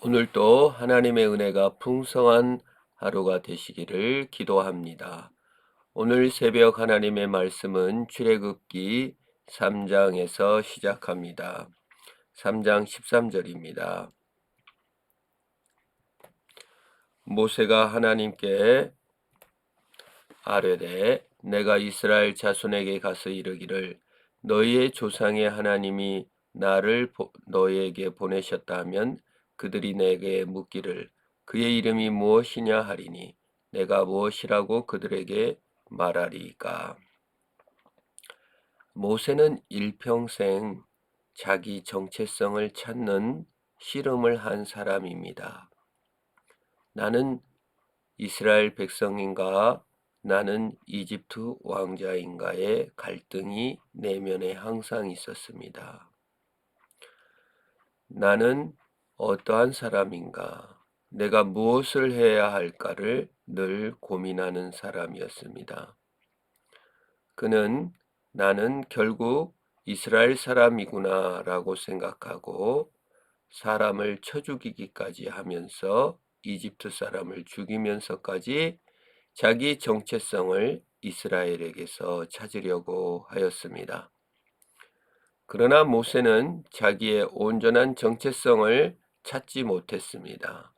오늘도 하나님의 은혜가 풍성한 하루가 되시기를 기도합니다. 오늘 새벽 하나님의 말씀은 출애굽기 3장에서 시작합니다. 3장 13절입니다. 모세가 하나님께 아뢰되 내가 이스라엘 자손에게 가서 이르기를 너희의 조상의 하나님이 나를 너희에게 보내셨다 하면 그들이 내게 묻기를 그의 이름이 무엇이냐 하리니 내가 무엇이라고 그들에게 말하리까. 모세는 일평생 자기 정체성을 찾는 씨름을 한 사람입니다. 나는 이스라엘 백성인가 나는 이집트 왕자인가의 갈등이 내면에 항상 있었습니다. 나는 어떠한 사람인가, 내가 무엇을 해야 할까를 늘 고민하는 사람이었습니다. 그는 나는 결국 이스라엘 사람이구나 라고 생각하고 사람을 쳐 죽이기까지 하면서 이집트 사람을 죽이면서까지 자기 정체성을 이스라엘에게서 찾으려고 하였습니다. 그러나 모세는 자기의 온전한 정체성을 찾지 못했습니다.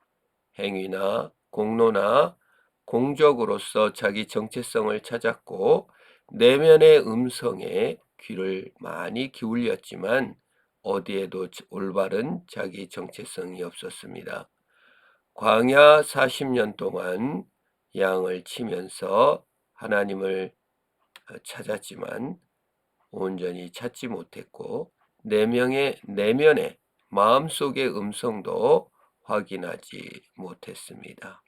행위나 공로나 공적으로서 자기 정체성을 찾았고 내면의 음성에 귀를 많이 기울였지만 어디에도 올바른 자기 정체성이 없었습니다. 광야 40년 동안 양을 치면서 하나님을 찾았지만 온전히 찾지 못했고 내면의 내면의 마음속의 음성도 확인하지 못했습니다.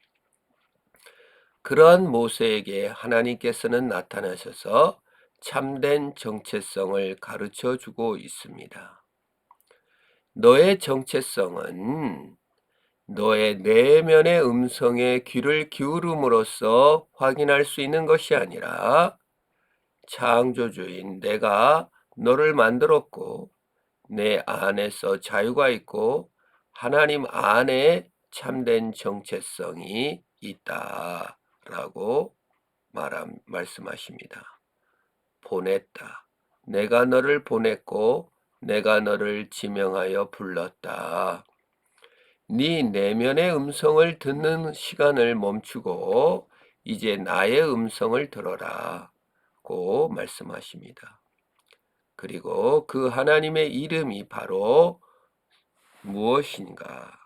그러한 모세에게 하나님께서는 나타나셔서 참된 정체성을 가르쳐 주고 있습니다. 너의 정체성은 너의 내면의 음성에 귀를 기울음으로써 확인할 수 있는 것이 아니라 창조주인 내가 너를 만들었고 내 안에서 자유가 있고 하나님 안에 참된 정체성이 있다 라고 말함, 말씀하십니다. 보냈다. 내가 너를 보냈고 내가 너를 지명하여 불렀다. 네 내면의 음성을 듣는 시간을 멈추고 이제 나의 음성을 들어라 고 말씀하십니다. 그리고 그 하나님의 이름이 바로 무엇인가?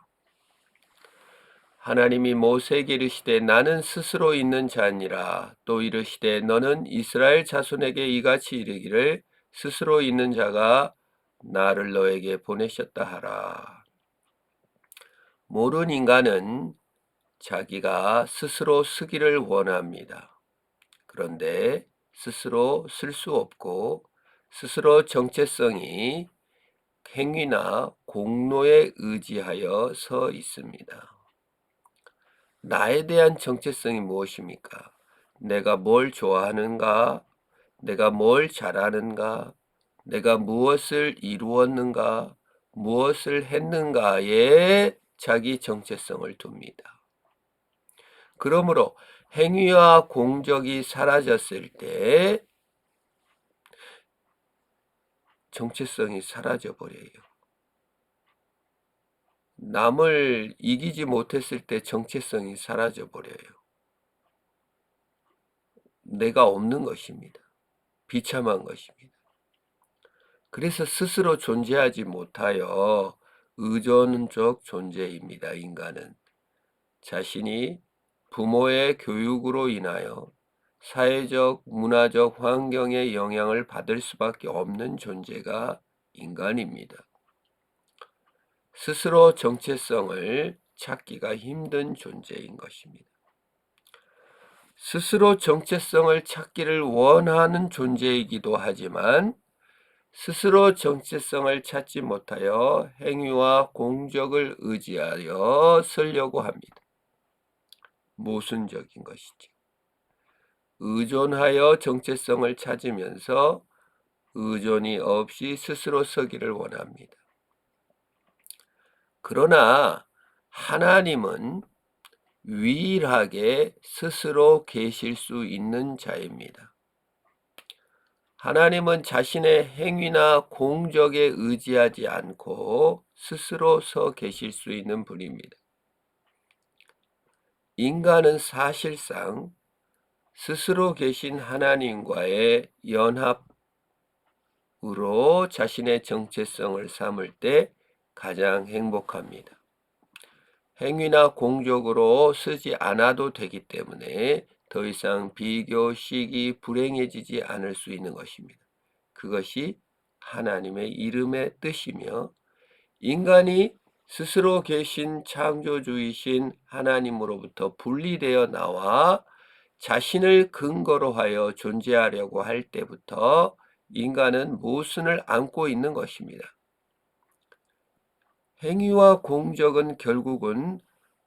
하나님이 모세에게 이르시되 나는 스스로 있는 자니라 또 이르시되 너는 이스라엘 자손에게 이같이 이르기를 스스로 있는 자가 나를 너에게 보내셨다 하라. 모르는 인간은 자기가 스스로 쓰기를 원합니다. 그런데 스스로 쓸 수 없고 스스로 정체성이 행위나 공로에 의지하여 서 있습니다. 나에 대한 정체성이 무엇입니까? 내가 뭘 좋아하는가? 내가 뭘 잘하는가? 내가 무엇을 이루었는가? 무엇을 했는가에 자기 정체성을 둡니다. 그러므로 행위와 공적이 사라졌을 때 정체성이 사라져 버려요. 남을 이기지 못했을 때 정체성이 사라져 버려요. 내가 없는 것입니다. 비참한 것입니다. 그래서 스스로 존재하지 못하여 의존적 존재입니다. 인간은 자신이 부모의 교육으로 인하여 사회적, 문화적 환경의 영향을 받을 수밖에 없는 존재가 인간입니다. 스스로 정체성을 찾기가 힘든 존재인 것입니다. 스스로 정체성을 찾기를 원하는 존재이기도 하지만 스스로 정체성을 찾지 못하여 행위와 공적을 의지하여 쓰려고 합니다. 모순적인 것이지. 의존하여 정체성을 찾으면서 의존이 없이 스스로 서기를 원합니다. 그러나 하나님은 유일하게 스스로 계실 수 있는 자입니다. 하나님은 자신의 행위나 공적에 의지하지 않고 스스로 서 계실 수 있는 분입니다. 인간은 사실상 스스로 계신 하나님과의 연합으로 자신의 정체성을 삼을 때 가장 행복합니다. 행위나 공적으로 쓰지 않아도 되기 때문에 더 이상 비교식이 불행해지지 않을 수 있는 것입니다. 그것이 하나님의 이름의 뜻이며 인간이 스스로 계신 창조주이신 하나님으로부터 분리되어 나와 자신을 근거로 하여 존재하려고 할 때부터 인간은 모순을 안고 있는 것입니다. 행위와 공적은 결국은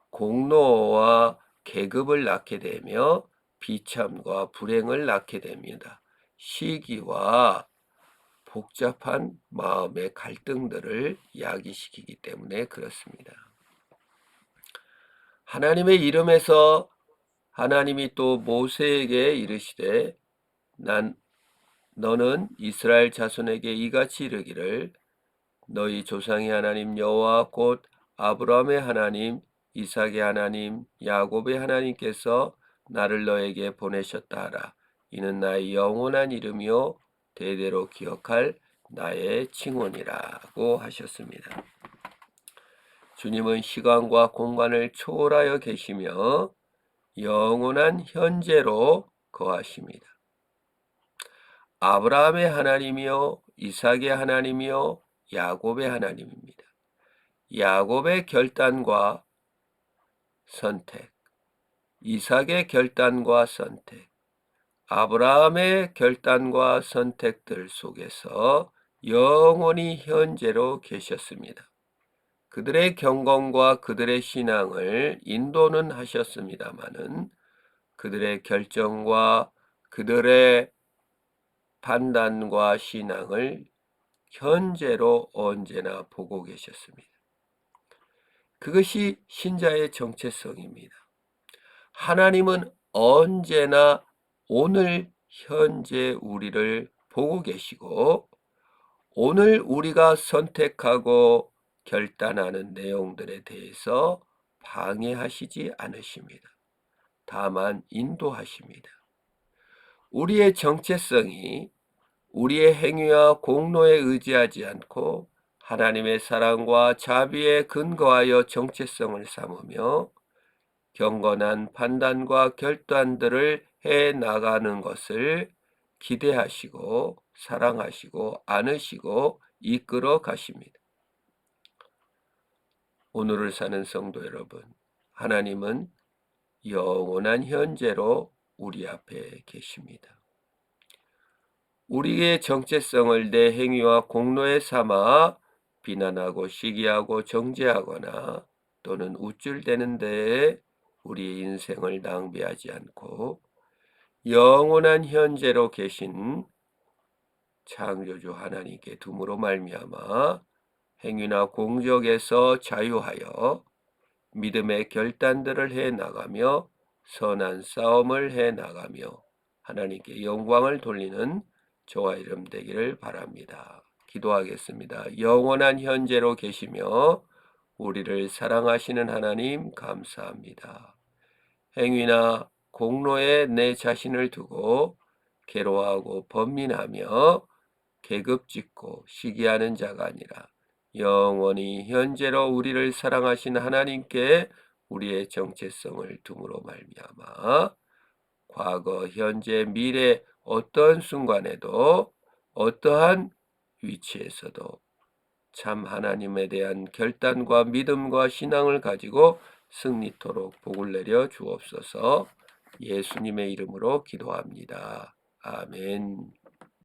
공로와 계급을 낳게 되며 비참과 불행을 낳게 됩니다. 시기와 복잡한 마음의 갈등들을 야기시키기 때문에 그렇습니다. 하나님의 이름에서 하나님이 또 모세에게 이르시되 난 너는 이스라엘 자손에게 이같이 이르기를 너희 조상의 하나님 여호와 곧 아브라함의 하나님 이삭의 하나님 야곱의 하나님께서 나를 너에게 보내셨다 하라 이는 나의 영원한 이름이요 대대로 기억할 나의 칭원이라고 하셨습니다. 주님은 시간과 공간을 초월하여 계시며 영원한 현재로 거하십니다. 아브라함의 하나님이요 이삭의 하나님이요 야곱의 하나님입니다. 야곱의 결단과 선택, 이삭의 결단과 선택, 아브라함의 결단과 선택들 속에서 영원히 현재로 계셨습니다. 그들의 경건과 그들의 신앙을 인도는 하셨습니다마는 그들의 결정과 그들의 판단과 신앙을 현재로 언제나 보고 계셨습니다. 그것이 신자의 정체성입니다. 하나님은 언제나 오늘 현재 우리를 보고 계시고 오늘 우리가 선택하고 결단하는 내용들에 대해서 방해하시지 않으십니다. 다만 인도하십니다. 우리의 정체성이 우리의 행위와 공로에 의지하지 않고 하나님의 사랑과 자비에 근거하여 정체성을 삼으며 경건한 판단과 결단들을 해 나가는 것을 기대하시고 사랑하시고 안으시고 이끌어 가십니다. 오늘을 사는 성도 여러분, 하나님은 영원한 현재로 우리 앞에 계십니다. 우리의 정체성을 내 행위와 공로에 삼아 비난하고 시기하고 정죄하거나 또는 우쭐대는 데에 우리의 인생을 낭비하지 않고 영원한 현재로 계신 창조주 하나님께 둠으로 말미암아 행위나 공적에서 자유하여 믿음의 결단들을 해 나가며 선한 싸움을 해 나가며 하나님께 영광을 돌리는 저와 이름 되기를 바랍니다. 기도하겠습니다. 영원한 현재로 계시며 우리를 사랑하시는 하나님 감사합니다. 행위나 공로에 내 자신을 두고 괴로워하고 번민하며 계급짓고 시기하는 자가 아니라 영원히 현재로 우리를 사랑하신 하나님께 우리의 정체성을 둠으로 말미암아 과거, 현재, 미래 어떤 순간에도 어떠한 위치에서도 참 하나님에 대한 결단과 믿음과 신앙을 가지고 승리토록 복을 내려 주옵소서 예수님의 이름으로 기도합니다. 아멘.